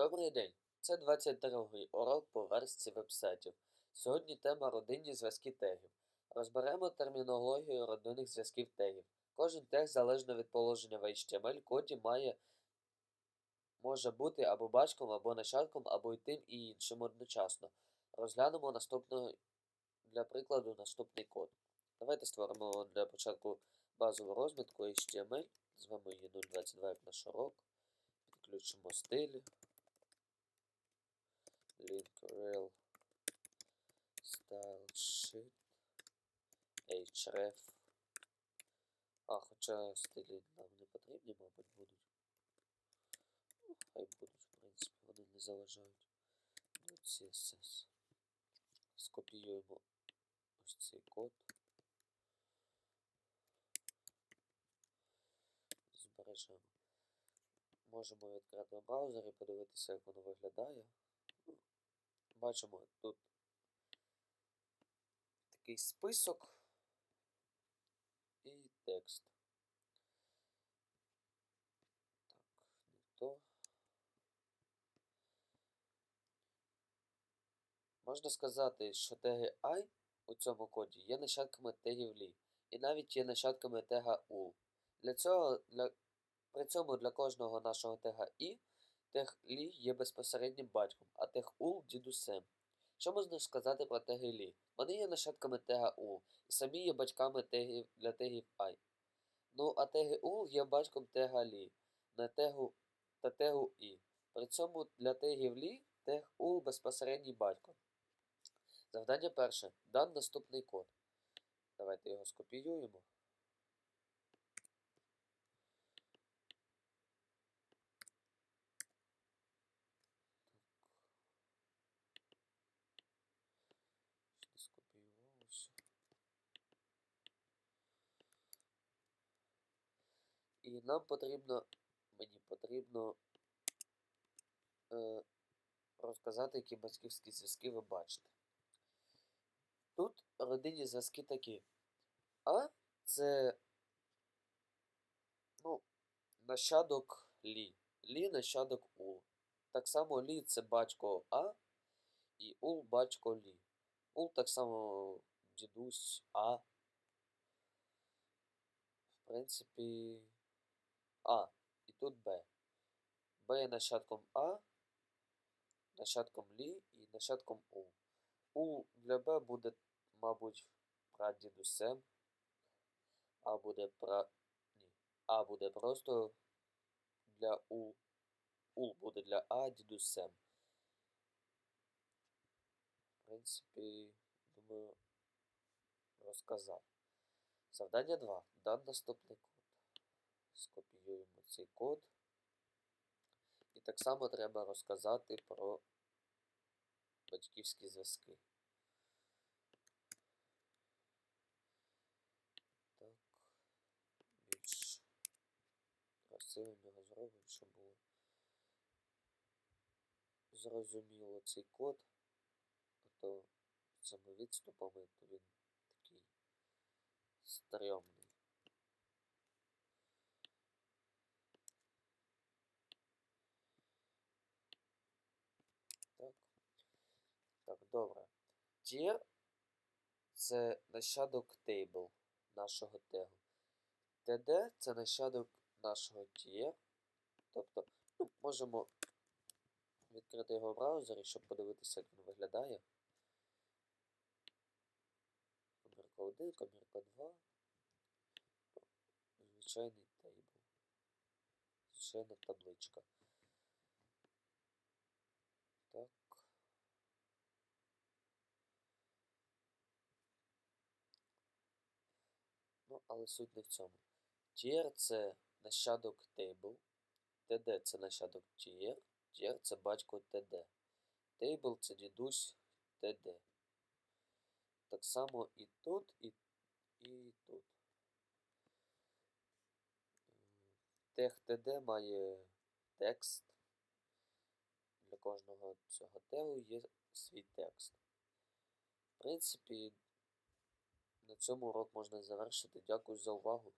Добрий день! Це 22-й урок по верстці вебсайтів. Сьогодні тема родинні зв'язки тегів. Розберемо термінологію родинних зв'язків тегів. Кожен тег, залежно від положення в HTML коді, має може бути або батьком, або нащадком, або й тим і іншим одночасно. Розглянемо наступного, для прикладу наступний код. Давайте створимо для початку базову розмітку HTML, звемо її 022 як наш урок. Підключимо стиль. Link rel style sheet href. А, хоча стилі нам не потрібні, мабуть, будуть. Ну, хай будуть, в принципі, вони не заважають. до CSS. Скопіюємо ось цей код. Збережемо. Можемо відкрити в браузері, подивитися, як воно виглядає. Бачимо тут такий список і текст. Так. Можна сказати, що теги I у цьому коді є нащадками тегів li, і навіть є нащадками тега ul. Для цього, для, при цьому для кожного нашого тега i li є безпосереднім батьком, а ul дідусем. Що можна сказати про теги li? Вони є нащадками тега ul і самі є батьками тегів для тегів i. Ну, а теги ul є батьком тега li на тегу та тегу i. При цьому для тегів li тег ul безпосередній батько. Завдання перше. Дан наступний код. Давайте його скопіюємо. І нам потрібно, мені потрібно е, розказати, які батьківські зв'язки ви бачите. Тут родинні зв'язки такі. А це ну, нащадок Лі. Лі нащадок Ул. Так само Лі це батько А і Ул батько Лі. Ул так само дідусь А. В принципі. А. І тут Б. Б є нащадком А, нащадком Лі і нащадком Ул. У для Б буде, мабуть, прадідусем. А буде пра... Ні. А буде просто для Ул. Ул буде для А дідусем. В принципі, думаю, розказав. Завдання 2. Дан наступний код. Скопіюємо цей код. І так само треба розказати про батьківські зв'язки. Так, більш красивим його зробимо, щоб було зрозуміло цей код, а то цими відступами то він такий стрьомний. Так. Так, добре. Tier це нащадок table нашого тегу. TD це нащадок нашого tier. Тобто, ну, можемо відкрити його в браузері, щоб подивитися, як він виглядає. Комірка 1, комірка 2. Звичайний тейбл. Звичайна табличка. Так. Але суть не в цьому. Tier це нащадок table. TD це нащадок tier. Tier це батько TD. Table це дідусь TD. Так само і тут, і, і тут. Тег TD має текст. Для кожного цього тегу є свій текст. В принципі, на цьому урок можна завершити. Дякую за увагу.